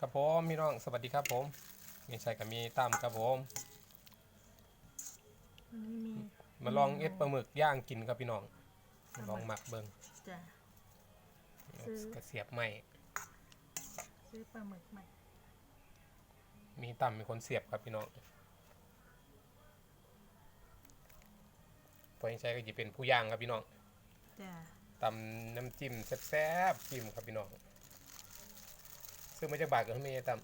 ครับผมพี่น้องสวัสดีครับผมมีชัยกับมีตั้มครับผมวันนี้มีมาลองเอ็ดปลาหมึกย่างกินครับพี่น้องมาลองหมักเบิ้งจ้ะ ซื้อ กระเสียบไหมซื้อปลาหมึกใหม่มีตั้มเป็นคนเสียบครับพี่น้องพอยังชัยก็จะเป็นผู้ย่างครับพี่น้องจ้ะตำน้ำจิ้มแซ่บๆจิ้มครับพี่น้อง ซื้อมาจากบาทกันไม่ใช่ตั้ม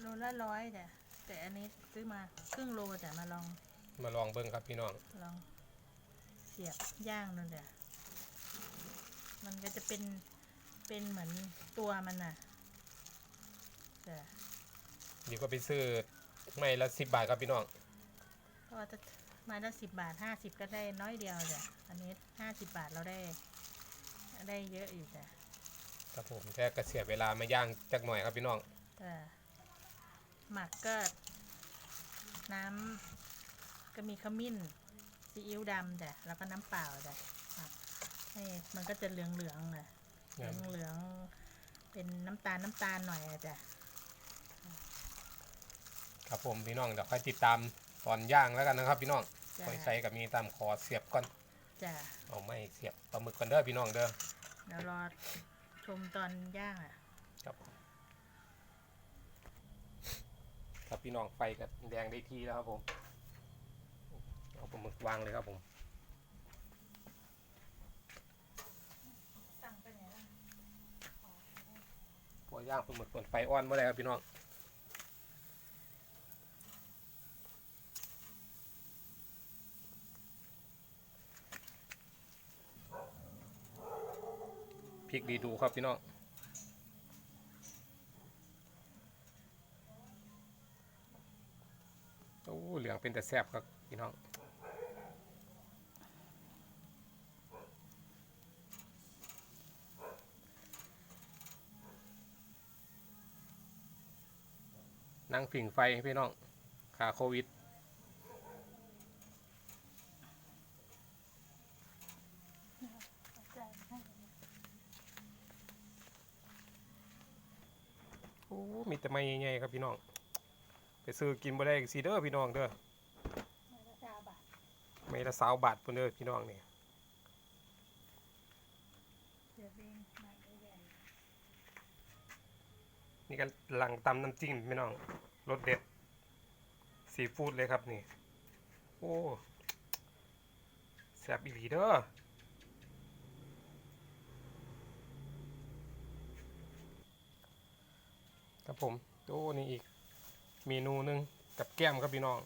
โลละร้อยจ้ะแต่อันนี้ซื้อมาครึ่งโลจ้ะมาลองมาลองเบิ้งครับพี่น้องลองเสียบย่างนั่นจ้ะมันก็จะเป็นเป็นเหมือนตัวมันน่ะจ้ะเดี๋ยวก็ไปซื้อไม่ละสิบบาทครับพี่น้องก็จะไมาละสิบบาทห้าสิบก็ได้น้อยเดียวจ้ะอันนี้ห้าสิบบาทเราได้ ได้เยอะอยู่จ้ะ ครับผมแค่กระเสียบเวลามาย่างจักหน่อยครับพี่น้องจ้ะหมักก็ น้ำก็มีขมิ้นซีอิ๊วดำจ้ะแล้วก็น้ำเปล่าจ้ะหมักให้มันก็จะเหลืองเหลืองๆเลยเหลืองเหลืองๆเป็นน้ำตาลน้ำตาลหน่อยอะจ้ะครับผมพี่น้องเดี๋ยวค่อยติดตามตอนย่างแล้วกันนะครับพี่น้องจ้ะคอยใช้กับมีตามคอเสียบก่อนจ้ะเอาไม่เสียบปลาหมึกก่อนเด้อพี่น้องเด้อ เดี๋ยวรอ ชมตอนย่างอะ ครับ ครับพี่น้องไฟก็แดงได้ที่แล้วครับผมเอาปลาหมึกวางเลยครับผมตั้งไปไหนล่ะพอย่างปลาหมึกบนไฟอ่อนเมื่อไรครับพี่น้อง ริกดีดูครับพี่น้องโอ้เหลืองเป็นแต่แซ่บครับพี่น้องนั่งผิงไฟให้พี่น้องขาโควิด อ้มีแต่ไม่ใหญ่ๆครับพี่น้อง ไปซื้อกินบ่ได้ซีเด้อพี่น้องเด้อดาบะไม่ละสาวบาทพุ่นเด้อพี่น้องนี่เดี๋ยวเองมาใหญ่นี่ก็หลังตำน้ำจิ้มพี่น้องรสเด็ดซีฟู้ดเลยครับนี่ โอ้แซ่บอีหลีเด้อ ครับผมโอ้นี่อีกเมนูหนึงกับแก้มครับพี่น้อง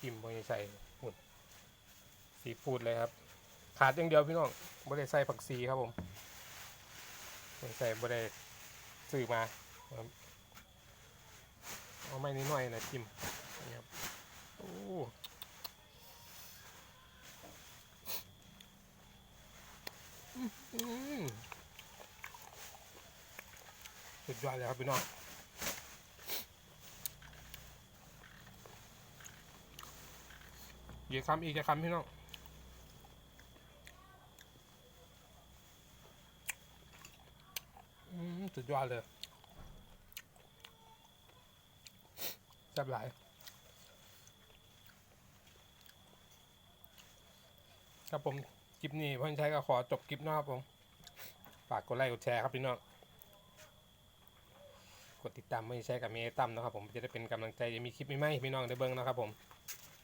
จิ้มบริใส่หุ่นซีฟู้ดเลยครับ ขาดอย่างเดียวพี่น้องบริใส่ผักซีครับผมบริใส่บริซื้อมาเอาไม่นิดหน่อยนะจิ้มนี่ครับโอ้อื้อหือ สุดยอดเลยครับพี่น้องเดี๋ยวคำอีกจะคำพี่น้องอืมสุดยอดเลยแซ่บหลายครับผมคลิปนี้พ่อใช้ก็ขอจบคลิปน้าผม ฝากกดไลค์กดแชร์ครับพี่น้อง ดติดตามไม่แชร์กับเมย์ตั้มนะครับผมจะได้เป็นกำลังใจจะมีคลิปใหม่ๆให้พี่น้องได้เบิ้งนะครับผม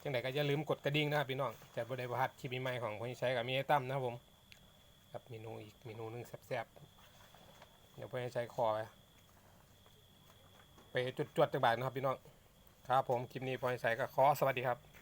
จังไหนก็อย่าลืมกดกระดิ่งนะครับพี่น้องจะบ่ได้พลาดคลิปใหม่ๆของพ่ใช้กับเมย์ตั้มนะครับผมกับเมนูอีกเมนูหนึงแซ่บๆเดี๋ยวพ่อใช้คอไปไปจวดๆจังบาทนะครับพี่น้องครับผมคลิปนี้พ่อใช้ก็ขอสวัสดีครับ